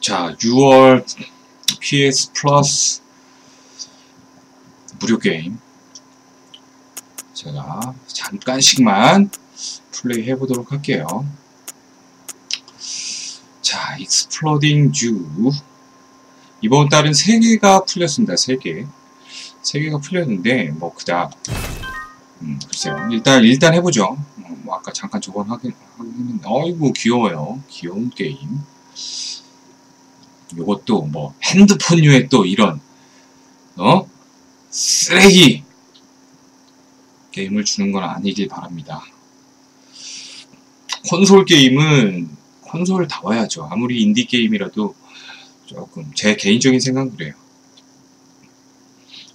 자, 6월 PS 플러스 무료 게임. 제가 잠깐씩만 플레이 해보도록 할게요. 자, 익스플로딩 주. 이번 달은 3개가 풀렸습니다. 3개. 3개가 풀렸는데, 뭐, 그다. 음, 글쎄요. 일단, 일단 해보죠. 어, 뭐, 아까 잠깐 저번 하긴, 하긴 했는데, 어이구, 귀여워요. 귀여운 게임. 요것도 뭐, 핸드폰류의 또 이런, 어? 쓰레기! 게임을 주는 건 아니길 바랍니다. 콘솔 게임은 콘솔을 다 와야죠. 아무리 인디 게임이라도 조금 제 개인적인 생각은 그래요.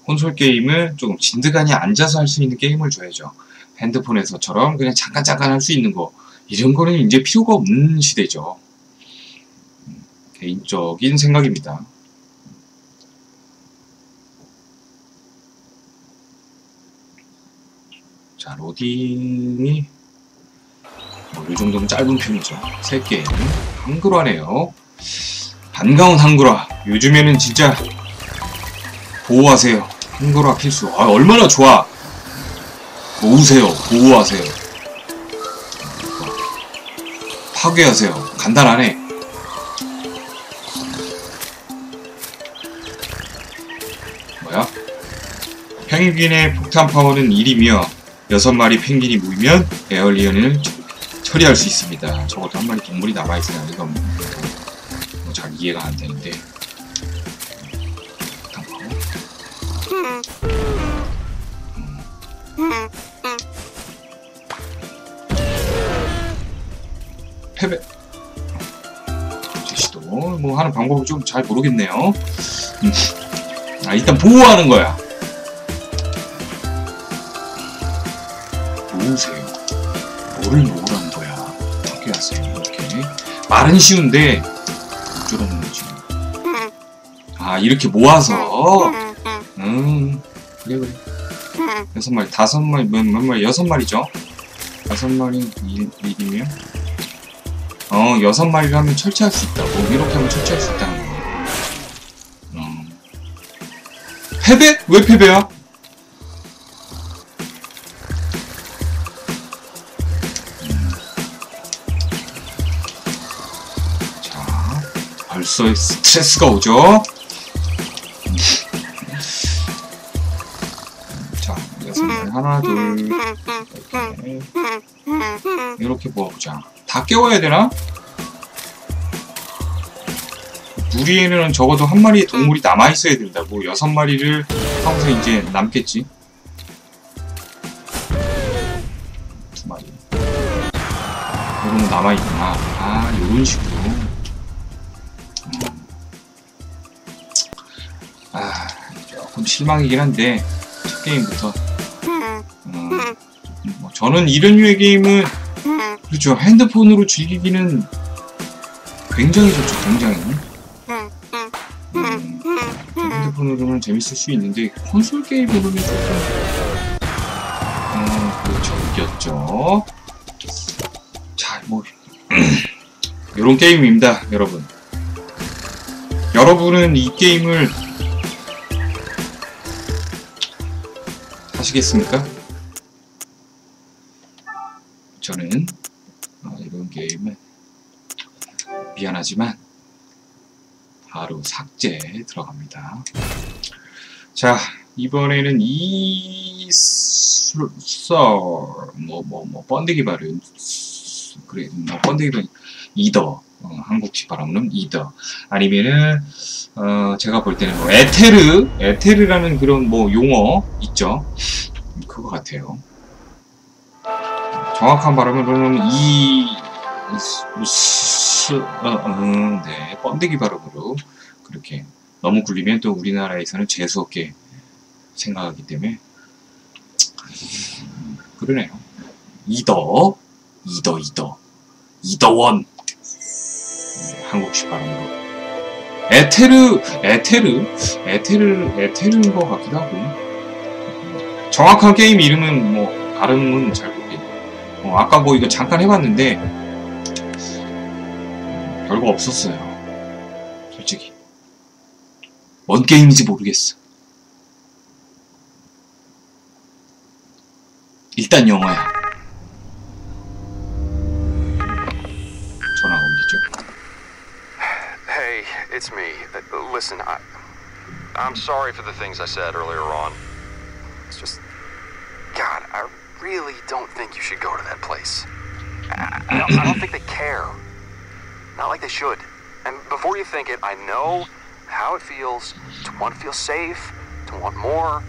콘솔 게임은 조금 진드간이 앉아서 할 수 있는 게임을 줘야죠. 핸드폰에서처럼 그냥 잠깐 잠깐 할 수 있는 거 이런 거는 이제 필요가 없는 시대죠. 음, 개인적인 생각입니다. 자 로딩이 뭐, 이 정도면 짧은 편이죠. 세 게임 한글화네요. 반가운 한글화. 요즘에는 진짜 보호하세요. 한글화 필수. 아 얼마나 좋아. 모으세요. 보호하세요. 파괴하세요. 간단하네. 펭귄의 폭탄 파워는 1이며 6마리 펭귄이 모이면 에얼리언을 처리할 수 있습니다. 적어도 한 마리 동물이 남아있어야 이건 뭐 잘 이해가 안 되는데. 패배. 제시도 뭐 하는 방법을 좀 잘 모르겠네요. 음. 아 일단 보호하는 거야. 뭐를 모으라는 거야. 어떻게 하세요? 이렇게 말은 쉬운데 어쩌라는 거지. 아 이렇게 모아서 음 그래 그래 여섯 마리 다섯 마리 몇, 몇 마리 여섯 마리죠. 다섯 마리 일, 일이면 어 여섯 마리를 하면 철치할 수 있다고 이렇게 하면 철치할 수 있다는 거. 어. 패배? 왜 패배야? 스트레스가 오죠? 자, 여섯 마리 하나, 둘, 이렇게. 이렇게 모아보자. 다 깨워야 되나? 무리에는 적어도 한 마리의 동물이 남아있어야 된다고. 여섯 마리를 하고서 이제 남겠지. 두 마리. 이런 거 남아있구나. 아, 요런 식으로. 실망이긴 한데, 첫 게임부터. 음, 뭐 저는 이런 류의 게임은, 그렇죠. 핸드폰으로 즐기기는 굉장히 좋죠, 굉장히. 음, 핸드폰으로는 재밌을 수 있는데, 콘솔 게임으로는 조금, 어, 그렇죠. 이겼죠. 자, 뭐, 요런 게임입니다, 여러분. 여러분은 이 게임을 하시겠습니까? 저는 어, 이런 게임은 미안하지만 바로 삭제 들어갑니다. 자, 이번에는 이서 뭐뭐 뭐 번데기 발음 그래 뭐 번데기 발음 이더 어, 한국식 발음은 이더 아니면은 어, 제가 볼 때는 뭐 에테르 에테르라는 그런 뭐 용어 있죠 그거 같아요. 정확한 발음으로는 이 스, 어, 어, 네. 번데기 발음으로 그렇게 너무 굴리면 또 우리나라에서는 재수 없게 생각하기 때문에 그러네요. 이더 이더 이더. 이더원. 네, 한국식 발음으로. 에테르 에테르? 에테르 에테르인 것 같기도 하고 정확한 게임 이름은 뭐 발음은 잘 모르겠네요 어, 아까 뭐 이거 잠깐 해봤는데 별거 없었어요 솔직히. 뭔 게임인지 모르겠어. 일단 영어야. 전화가 울리죠. Hey, it's me. Listen, I, I'm sorry for the things I said earlier on. really don't think you should go to that place. I, don't, I don't think they care. Not like they should. And before you think it, I know how it feels to want to feel safe, to want more.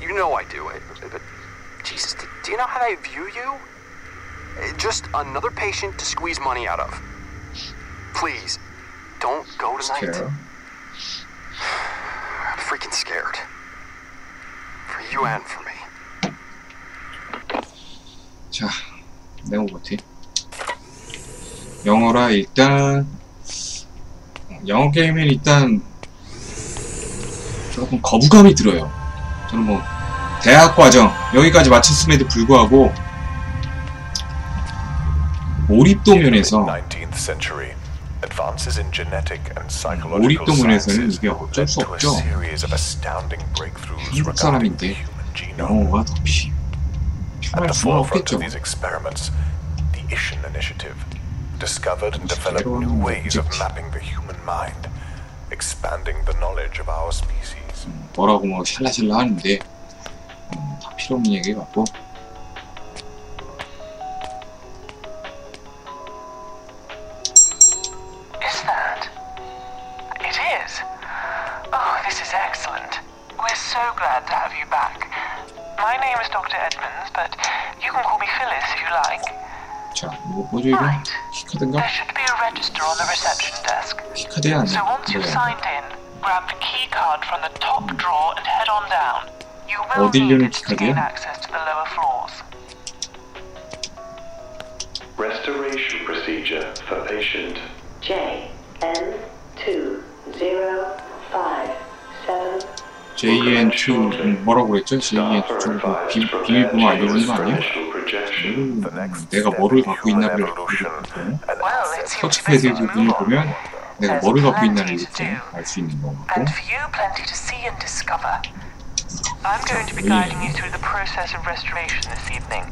You know I do it, but Jesus, do, do you know how they view you? Eh, just another patient to squeeze money out of. Please, don't go tonight. I'm freaking scared. For you and for me. 자, 네오버티. 영어라 일단 영어 게임은 일단 조금 거부감이 들어요. 저는 뭐 대학 과정 여기까지 마쳤음에도 불구하고 몰입도 면에서 19th century. Advances in genetic and psychological 몰입도문에서는 sciences 이게 어쩔 수 없죠. 한국 사람인데. 영어가 더 피, At 편할 the 수는 forefront 없겠죠. of these experiments, the Ishin Initiative discovered and developed 새로운 new ways of object. mapping the human mind, expanding the knowledge of our species. 뭐라고 뭐 샬라샬라 하는데 음, 다 필요 없는 얘기 같고 카드야 아니야? So once you've 뭐야? signed in, grab the key card from the top drawer and head on down. You will 어딜 need 여는 it to gain 키카드야? access to the lower floors. Restoration procedure for patient. J N two zero five seven JN2 음, 뭐라고 그랬죠? Staff JN2 are 좀 advised 비, to 비밀번호 prepare 알려주는 chambers 거 for 아니에요? initial projection. 음, The next 내가 step 뭐를 in 갖고 human 있나를 evolution, 보고 an Well, it access seems to 터치패드 to 부분을 move on. 보면 내가 There's 뭐를 갖고 있나를 plenty to 이렇게 do. 알 수 있는 거고 And for you, plenty to see and discover. I'm going to be guiding you through the process of restoration this evening,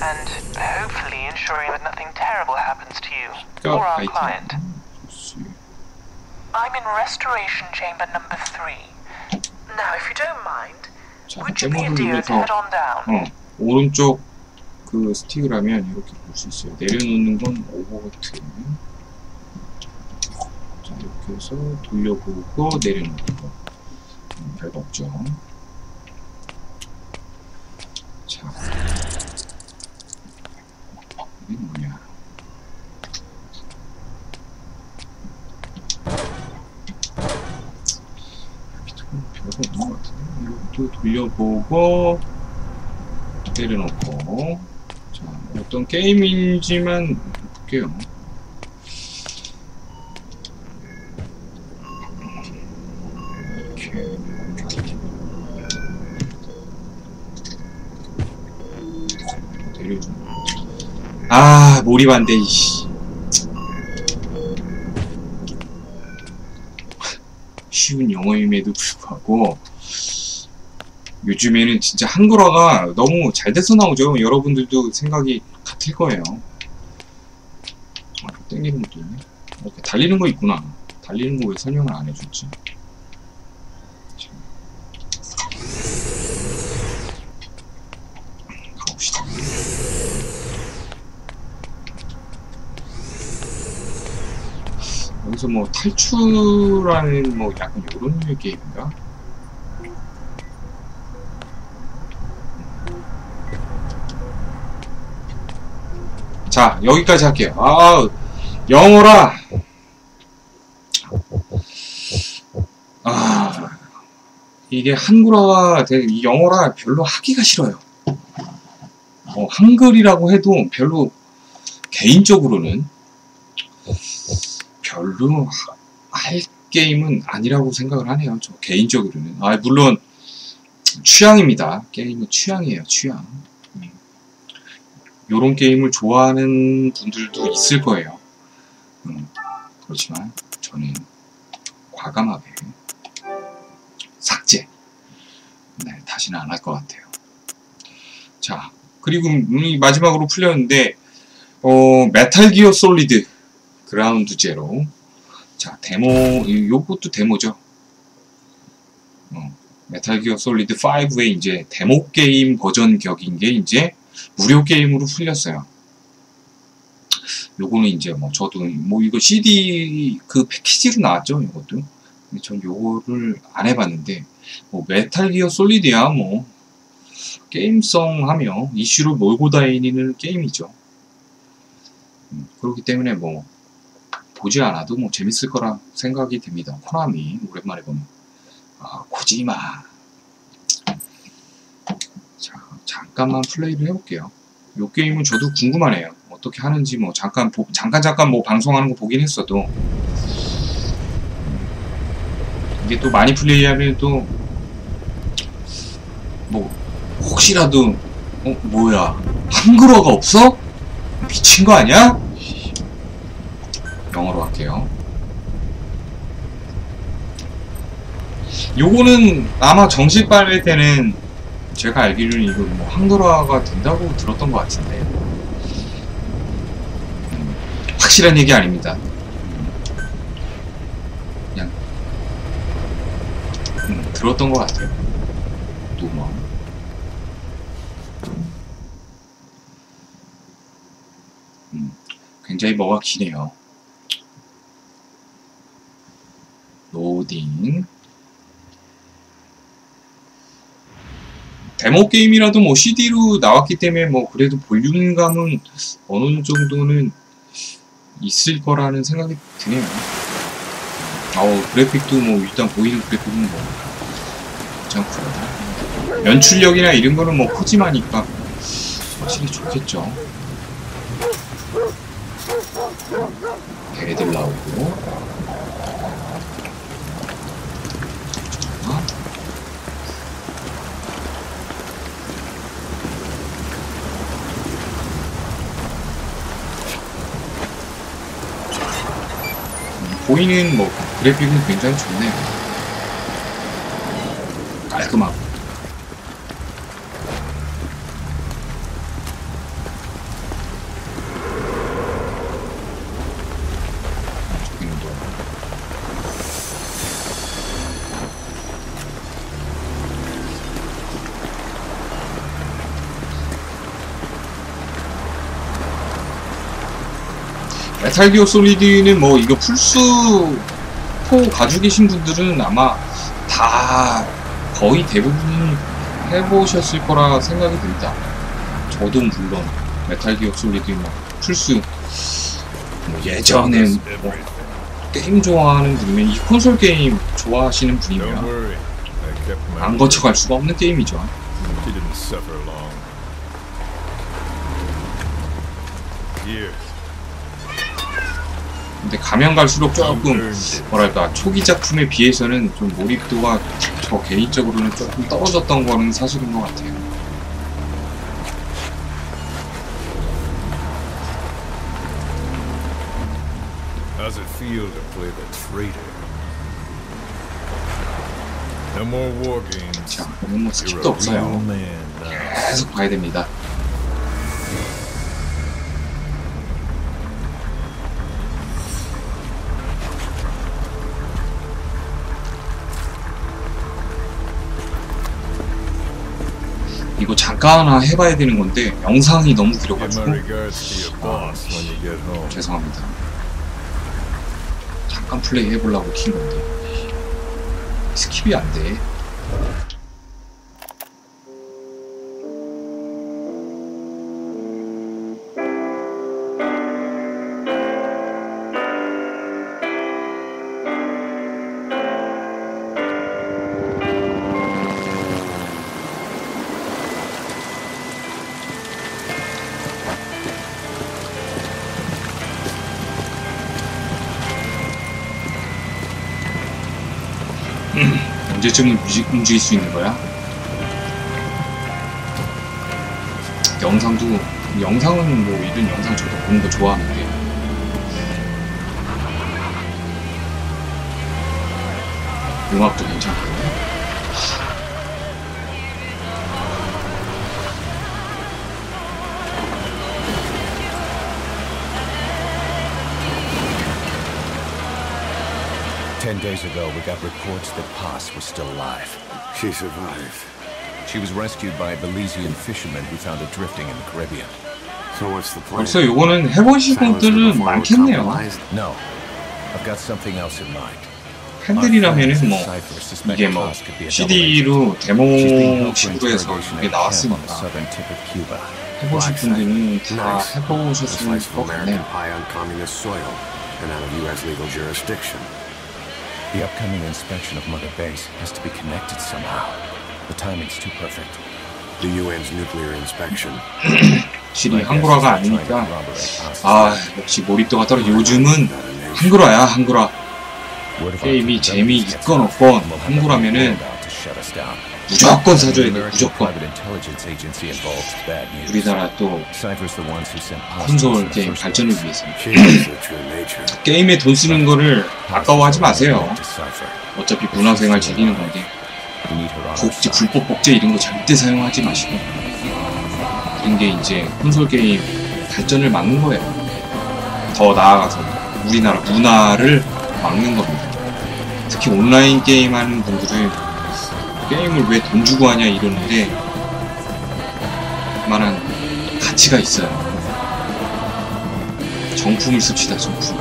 and hopefully ensuring that nothing terrible happens to you or our client. I'm in restoration chamber number three. Now, if you don't mind, 자, would you be a 데모를 dear to 위해서 head on down? 어, 오른쪽 그 스틱을 하면 이렇게 볼 수 있어요. 내려놓는 건 오버버튼. 자, 이렇게 해서 돌려보고 내려놓는 거. 음, 별거 없죠. 자, 이게 뭐냐. 별거 없는 것 같은데. 이것도 돌려보고 내려놓고 자 어떤 게임인지만 볼게요. 아 몰입 안돼 이씨. 쉬운 영어임에도 불구하고 요즘에는 진짜 한글화가 너무 잘 돼서 나오죠. 여러분들도 생각이 같을 거예요. 아, 땡기는 것도 있네. 이렇게 달리는 거 있구나. 달리는 거 왜 설명을 안 해줬지? 자. 가봅시다. 여기서 뭐 탈출하는 뭐 약간 이런 류의 게임인가? 자, 여기까지 할게요. 아, 영어라. 아, 이게 한글화가 영어라 별로 하기가 싫어요. 어, 한글이라고 해도 별로 개인적으로는 별로 하- 할 게임은 아니라고 생각을 하네요. 저 개인적으로는. 아, 물론 취향입니다. 게임은 취향이에요. 취향. 요런 게임을 좋아하는 분들도 있을 거예요. 음, 그렇지만 저는 과감하게 삭제. 네, 다시는 안 할 것 같아요. 자, 그리고 음, 마지막으로 풀렸는데 어, 메탈 기어 솔리드 그라운드 제로. 자, 데모 이- 요것도 데모죠. 어, 메탈 기어 솔리드 5의 이제 데모 게임 버전 격인 게 이제 무료 게임으로 풀렸어요. 요거는 이제 뭐 저도 뭐 이거 CD 그 패키지로 나왔죠 이것도. 근데 전 요거를 안 해봤는데 뭐 메탈 기어 솔리드야 뭐. 게임성 하며 이슈로 몰고 다니는 게임이죠. 음, 그렇기 때문에 뭐 보지 않아도 뭐 재밌을 거라 생각이 됩니다. 코나미 오랜만에 보면 아 코지마 자 잠깐만 플레이를 해볼게요 요 게임은 저도 궁금하네요. 어떻게 하는지 뭐 잠깐 보- 잠깐 잠깐 뭐 방송하는 거 보긴 했어도 이게 또 많이 플레이하면 또 뭐 혹시라도 어 뭐야 한글어가 없어? 미친 거 아니야? 영어로 할게요. 요거는 아마 정식 발매 때는 제가 알기로는 이거 뭐 한글화가 된다고 들었던 것 같은데 음, 확실한 얘기 아닙니다. 그냥 음, 들었던 것 같아요. 노마. 음, 굉장히 뭐가 기네요. 로딩. 데모 게임이라도 뭐 CD로 나왔기 때문에 뭐 그래도 볼륨감은 어느 정도는 있을 거라는 생각이 드네요. 어 그래픽도 뭐 일단 보이는 그래픽은 뭐 괜찮고요. 연출력이나 이런 거는 뭐 코지마니까 확실히 좋겠죠. 애들 나오고. 보이는 뭐 그래픽은 굉장히 좋네요. 깔끔하고. 메탈 기어 솔리드는 뭐 이거 플스 4 가지고 계신 분들은 아마 다 거의 대부분 해보셨을 거라 생각이 듭니다. 저도 물론 메탈 기어 솔리드 뭐 플스 뭐 예전에 뭐 게임 좋아하는 분이면 이 콘솔 게임 좋아하시는 분이면 안 거쳐갈 수가 없는 게임이죠. He 근데 가면 갈수록 조금 it. 뭐랄까 초기 작품에 비해서는 좀 몰입도가 저 개인적으로는 조금 떨어졌던 거는 사실인 것 같아요. How's it feel to play the traitor? No more war games. 자, 오늘 뭐 스킵도 없어요. 계속 봐야 됩니다. 이거 잠깐 하나 해봐야 되는 건데 영상이 너무 길어가지고 home. 죄송합니다. 잠깐 플레이 해보려고 킨 건데 스킵이 안 돼. 언제쯤 움직, 움직일 수 있는 거야? 영상도 영상은 뭐 이런 영상 저도 보는 거 좋아하는데 음악도 괜찮고. Ten days ago, we got reports that Paz was still alive. She survived. She was rescued by a Belizean fisherman who found her drifting in the Caribbean. So what's the plan? 벌써 요거는 해보신 Silence her 분들은 before we're 많겠네요. compromised? No, I've got something else in mind. 팬들이라면은 뭐 Cypher suspect 이게 뭐 Paz could be a double agent. CD로 She's being held for 데모식으로 해서 interrogation 이게 at a camp on the 나왔으니까 southern tip of Cuba. 해보실 분들은 다 Nice. A 해보셨을 slice 것 of American 같네요. The upcoming inspection of Mother Base has to be connected somehow. The timing's too perfect. The UN's nuclear inspection. 확실히 한글화가 아니니까 아 역시 몰입도가 떨어져 요즘은 한글화야 한글화 게임이 재미 있건 없건 한글화면은 무조건 사줘야 돼 무조건. 우리나라 또 콘솔 게임 발전을 위해서. 게임에 돈 쓰는 거를 아까워하지 마세요. 어차피 문화생활 즐기는 건데. 복제 불법 복제 이런 거 절대 사용하지 마시고. 그런 게 이제 콘솔 게임 발전을 막는 거예요. 더 나아가서 우리나라 문화를 막는 겁니다. 특히 온라인 게임 하는 분들은 게임을 왜 돈 주고 하냐 이러는데 그만한 가치가 있어요. 정품을 씁시다 정품.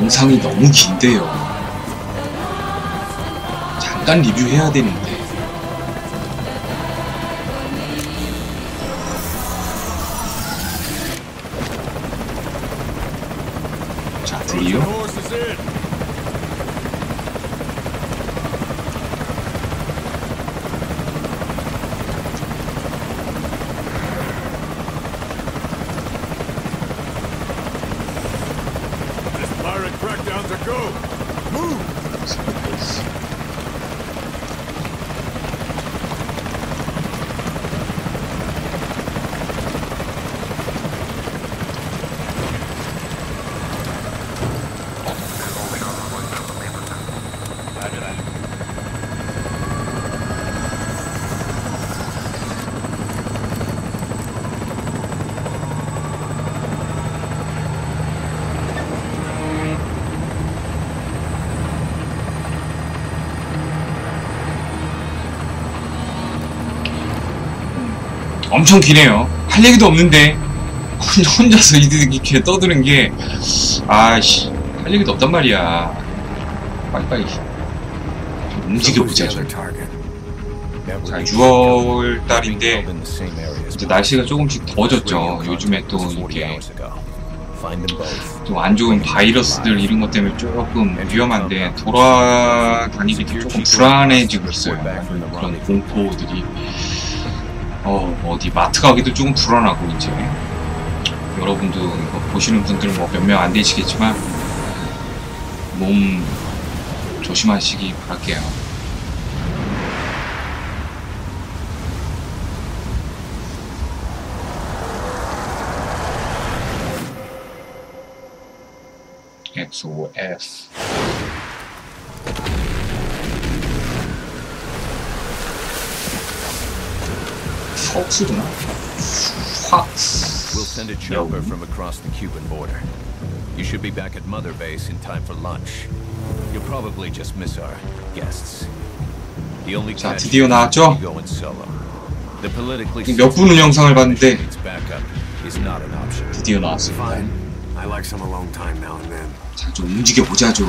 영상이 너무 긴데요. 잠깐 리뷰해야 되는데. 자, 드디어 This pirate crackdown's a go. 엄청 기네요. 할 얘기도 없는데 혼- 혼자서 이렇게 떠드는 게 아씨 할 얘기도 없단 말이야. 빨리빨리 좀 움직여보자 좀. 자, 6월 달인데 이제 날씨가 조금씩 더워졌죠. 요즘에 또 이렇게 또안 좋은 바이러스들 이런 것 때문에 조금 위험한데 돌아다니기도 조금 불안해지고 있어요. 그런 공포들이 어 어디 마트 가기도 조금 불안하고 이제 여러분도 이거 보시는 분들 뭐 몇 명 안 되시겠지만 몸 조심하시기 바랄게요. XOF 퍽스구나 팍스 We'll send a chopper from across the Cuban border. You should be back at Mother Base in time for lunch. You'll probably just miss our guests. The only 자, catch 드디어 is 나왔죠? you going solo. The politically 몇 분은 영상을 봤는데 needs backup is not an option. 드디어 나왔습니다. Fine. I like some alone time now and then. 자, 좀 움직여보자 좀.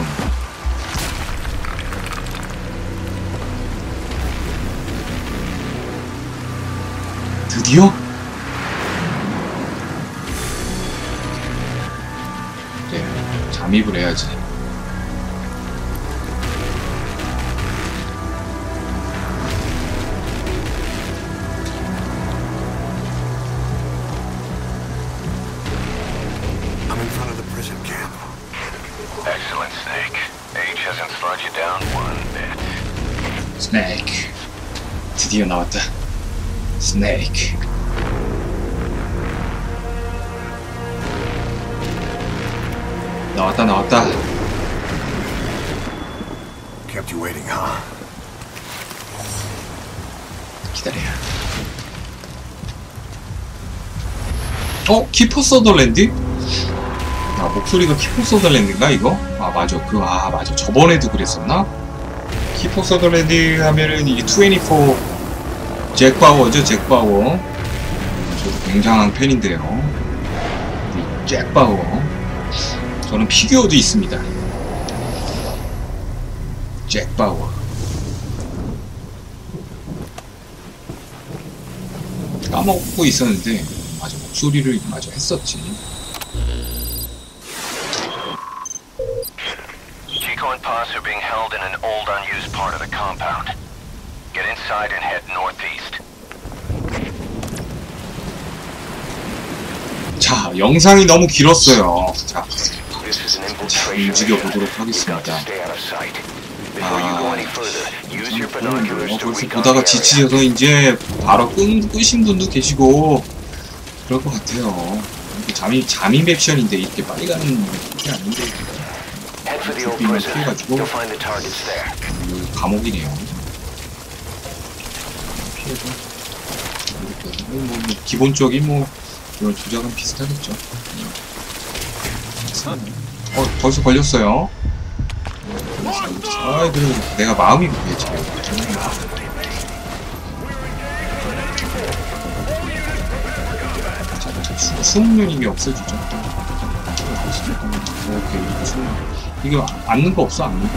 Slowed you down one bit. 스네이크. 드디어 나왔다. 스네이크. 나왔다 나왔다 Kept you waiting, huh? 기다려 어? 키퍼 서더랜드? 아 목소리가 키퍼 서더랜드인가 이거? 아 맞아 그 아 맞아 저번에도 그랬었나? 키퍼 서더랜드 하면은 이게 24 잭 바워죠 잭 바워 저도 굉장한 팬인데요 우리 잭 바워 저는 피규어도 있습니다 잭 바워 까먹고 있었는데 맞아 목소리를 맞아 했었지 Paz are being held in an old unused part of the compound. 자 영상이 너무 길었어요 자 자, infiltration 움직여 mission. 보도록 You've got to 하겠습니다 어, to 벌써 보다가. 지치셔서 이제 바로 끄, 끄신 분도 계시고 그럴 것 같아요 잠이 잠이 맵션인데 이렇게 빨리 가는 게 아닌데 prison. 피해가지고. 여기 감옥이네요 피해서 뭐, 뭐, 뭐 기본적인 뭐 이런 조작은 비슷하겠죠? 어 벌써 걸렸어요. 아 그래 내가 마음이 급해 지금. 자, 자, 수- 숨는 힘이 없어지죠. 오케이 숨 이거 앉는 거 없어 앉는 거?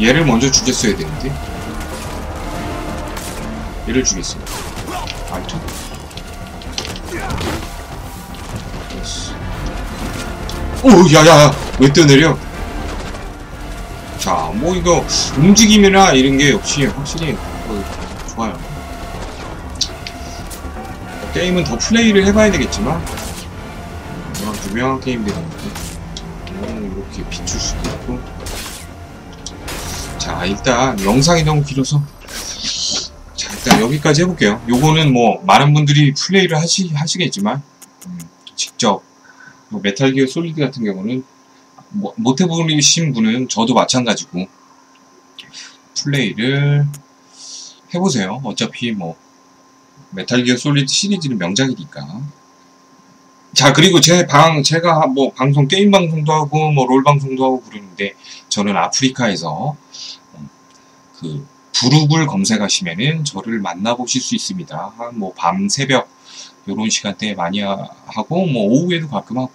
얘를 먼저 죽였어야 되는데. 얘를 죽였어요. 알죠? 오 야야야 왜 뛰어내려? 자 뭐 이거 움직임이나 이런 게 역시 확실히 어, 좋아요. 게임은 더 플레이를 해봐야 되겠지만 워낙 유명한 게임들이니까 오, 이렇게 비출 수도 있고. 자 일단 영상이 너무 길어서. 자 일단 여기까지 해볼게요. 요거는 뭐 많은 분들이 플레이를 하시, 하시겠지만 음, 직접 뭐 메탈 기어 솔리드 같은 경우는 뭐, 못 해보신 분은 저도 마찬가지고 플레이를 해보세요 어차피 뭐 메탈 기어 솔리드 시리즈는 명작이니까 자 그리고 제 방 제가 뭐 방송 게임 방송도 하고 뭐 롤 방송도 하고 그러는데 저는 아프리카에서 음, 그 부룩을 검색하시면은 저를 만나보실 수 있습니다. 한 뭐 밤 새벽 요런 시간대에 많이 하- 하고 뭐 오후에도 가끔 하고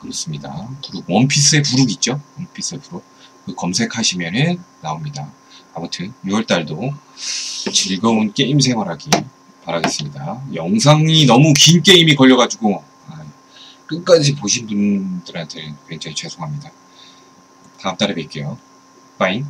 그렇습니다. 부룩 원피스의 부룩 있죠? 원피스의 부룩 그 검색하시면은 나옵니다. 아무튼 6월달도 즐거운 게임 생활하기 바라겠습니다. 영상이 너무 긴 게임이 걸려가지고 아, 끝까지 보신 분들한테 굉장히 죄송합니다. 다음 달에 뵐게요. 빠잉.